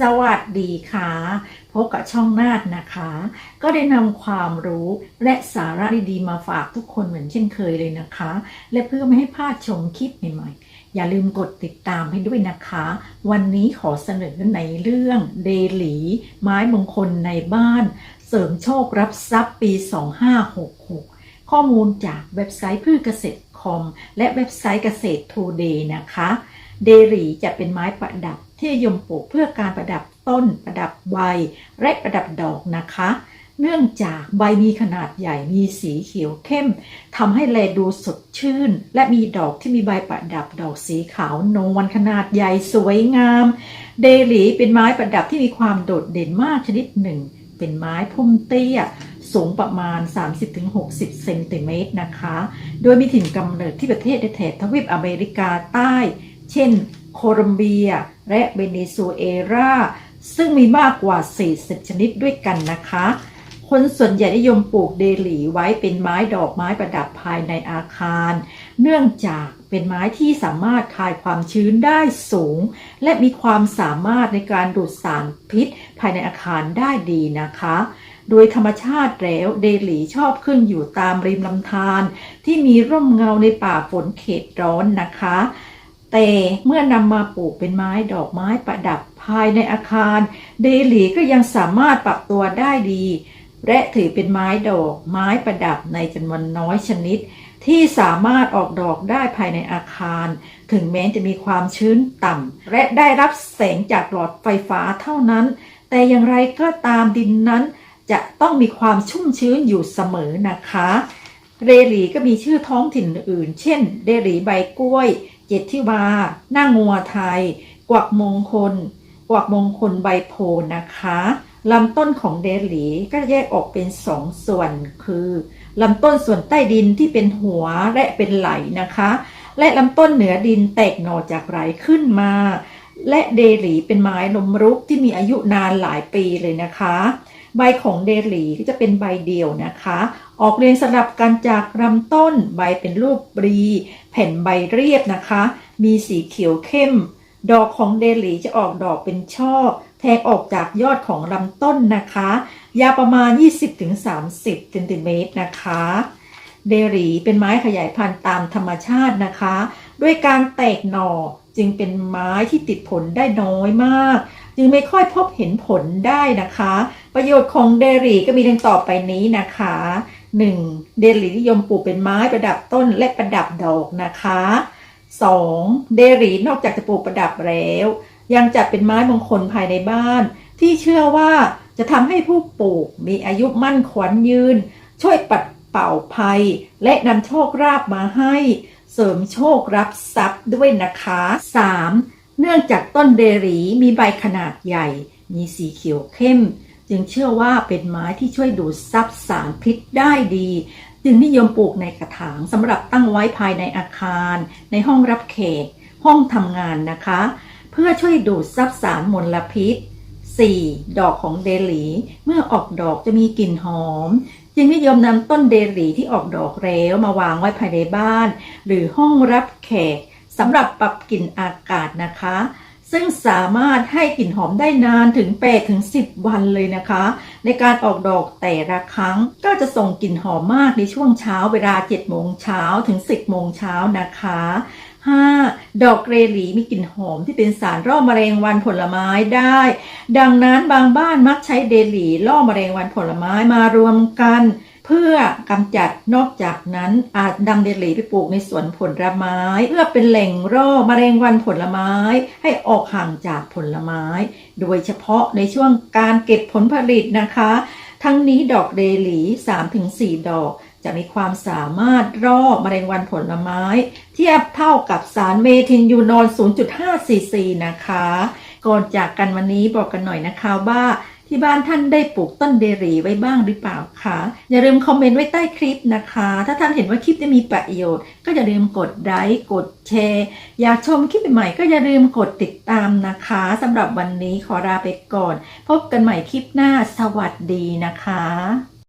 สวัสดีค่ะ พบกับช่องนาดนะคะ ก็ได้นำความรู้และสาระดีๆมาฝากทุกคนเหมือนเช่นเคยเลยนะคะ และเพื่อไม่ให้พลาดชมคลิปใหม่ๆ อย่าลืมกดติดตามให้ด้วยนะคะ วันนี้ขอเสนอในเรื่องเดลีไม้มงคลในบ้าน เสริมโชครับทรัพย์ปี 2566 ข้อมูลจากเว็บไซต์พืชเกษตรคอม และเว็บไซต์เกษตรทูเดย์นะคะ เดลีจะเป็นไม้ประดับ ที่นิยมปลูกเพื่อการประดับต้น ประดับใบ และประดับดอกนะคะ เนื่องจากใบมีขนาดใหญ่มีสีเขียวเข้มทำให้แลดูสดชื่น และมีดอกที่มีใบประดับดอกสีขาวนวลขนาดใหญ่สวยงาม เดลีเป็นไม้ประดับที่มีความโดดเด่นมากชนิดหนึ่ง เป็นไม้พุ่มเตี้ยสูงประมาณ 30-60 เซนติเมตรนะคะ โดยมีถิ่นกำเนิดที่ประเทศในแถบทวีปอเมริกาใต้ เช่น โคลอมเบีย และเวเนซุเอลาซึ่งมีมากกว่า 40 ชนิดด้วยกันนะคะ คนส่วนใหญ่นิยมปลูกเดลีไว้เป็นไม้ดอกไม้ประดับภายในอาคาร เนื่องจากเป็นไม้ที่สามารถคายความชื้นได้สูง และมีความสามารถในการดูดสารพิษภายในอาคารได้ดีนะคะโดยธรรมชาติแล้วเดลีชอบขึ้นอยู่ตามริมลำธารที่มีร่มเงาในป่าฝนเขตร้อนนะคะ แต่เมื่อนำมาปลูกเป็นไม้ดอกไม้ประดับภายในอาคาร เดลีก็ยังสามารถปรับตัวได้ดี และถือเป็นไม้ดอกไม้ประดับในจำนวนน้อยชนิด ที่สามารถออกดอกได้ภายในอาคาร ถึงแม้จะมีความชื้นต่ำและได้รับแสงจากหลอดไฟฟ้าเท่านั้น แต่อย่างไรก็ตามดินนั้น จะต้องมีความชุ่มชื้นอยู่เสมอนะคะเดลีก็มีชื่อท้องถิ่นอื่น เช่น เดลีใบกล้วย เจ็ดทิวาหน้างัวไทย กวักมงคล กวักมงคลใบโพนะคะลำต้นของเดลีก็แยกออกเป็นสองส่วนคือลำต้นส่วนใต้ดินที่เป็นหัวและเป็นไหลนะคะ และลำต้นเหนือดินแตกหน่อจากไหลขึ้นมา และเดหลีเป็นไม้ลมรุกที่มีอายุนานหลายปีเลยนะคะ ใบของเดหลีก็จะเป็นใบเดียวนะคะ ออกเรียงสลับกันจากลำต้นใบเป็นรูปบรี แผ่นใบเรียบนะคะ มีสีเขียวเข้ม ดอกของเดลีจะออกดอกเป็นช่อ แทงออกจากยอดของลำต้นนะคะ ยาวประมาณ 20-30เซนติเมตรนะคะเดหลีเป็นไม้ขยายพันธุ์ตามธรรมชาตินะคะ ด้วยการแตกหน่อ จึงเป็นไม้ที่ติดผลได้น้อยมาก จึงไม่ค่อยพบเห็นผลได้นะคะ ประโยชน์ของเดหลีก็มีดังต่อไปนี้นะคะ 1. เดหลีนิยมปลูกเป็นไม้ประดับต้นและประดับดอกนะคะ 2. เดหลีนอกจากจะปลูกประดับแล้ว ยังจัดเป็นไม้มงคลภายในบ้าน ที่เชื่อว่าจะทำให้ผู้ปลูกมีอายุมั่นขวัญยืน ช่วยปัดเป่าภัย และนำโชคราบมาให้ เสริมโชครับทรัพย์ด้วยนะคะ 3. เนื่องจากต้นเดหลีมีใบขนาดใหญ่ มีสีเขียวเข้ม จึงเชื่อว่าเป็นไม้ที่ช่วยดูดซับสารพิษได้ดี จึงนิยมปลูกในกระถางสำหรับตั้งไว้ภายในอาคาร ในห้องรับแขกห้องทำงานนะคะ เพื่อช่วยดูดซับสารมลพิษ 4. ดอกของเดลี เมื่อออกดอกจะมีกลิ่นหอม จึงนิยมนำต้นเดหลีที่ออกดอกแล้วมาวางไว้ภายในบ้าน หรือห้องรับแขกสำหรับปรับกลิ่นอากาศนะคะ ซึ่งสามารถให้กลิ่นหอมได้นานถึง8ถึง10 วันเลยนะคะ ในการออกดอกแต่ละครั้งก็จะส่งกลิ่นหอมมากในช่วงเช้าเวลา7โมงเช้าถึง 10โมงเช้านะคะ 5. ดอกเกรหลีมีกลิ่นหอมที่เป็นสารล่อแมลงวันผลไม้ได้ ดังนั้นบางบ้านมักใช้เดหลีล่อแมลงวันผลไม้มารวมกัน เพื่อกำจัดนอกจากนั้นอาจนำเดลีไปปลูกในสวนผลไม้เพื่อเป็นแหล่งร่อแมลงวันผลไม้ให้ออกห่างจากผลไม้ โดยเฉพาะในช่วงการเก็บผลผลิตนะคะ ทั้งนี้ดอกเดลี3-4 ดอก จะมีความสามารถร่อแมลงวันผลไม้ เทียบเท่ากับสารเมทินยูนอน 0.5ซีซีนะคะ ก่อนจากกันวันนี้บอกกันหน่อยนะคะว่าที่บ้านท่านได้ปลูกต้นเดรีไว้บ้างหรือเปล่าคะ อย่าลืมคอมเมนต์ไว้ใต้คลิปนะคะ ถ้าท่านเห็นว่าคลิปนี้มีประโยชน์ ก็อย่าลืมกดไลค์กดแชร์ อยากชมคลิปใหม่ๆก็อย่าลืมกดติดตามนะคะสำหรับวันนี้ขอลาไปก่อน พบกันใหม่คลิปหน้าสวัสดีนะคะ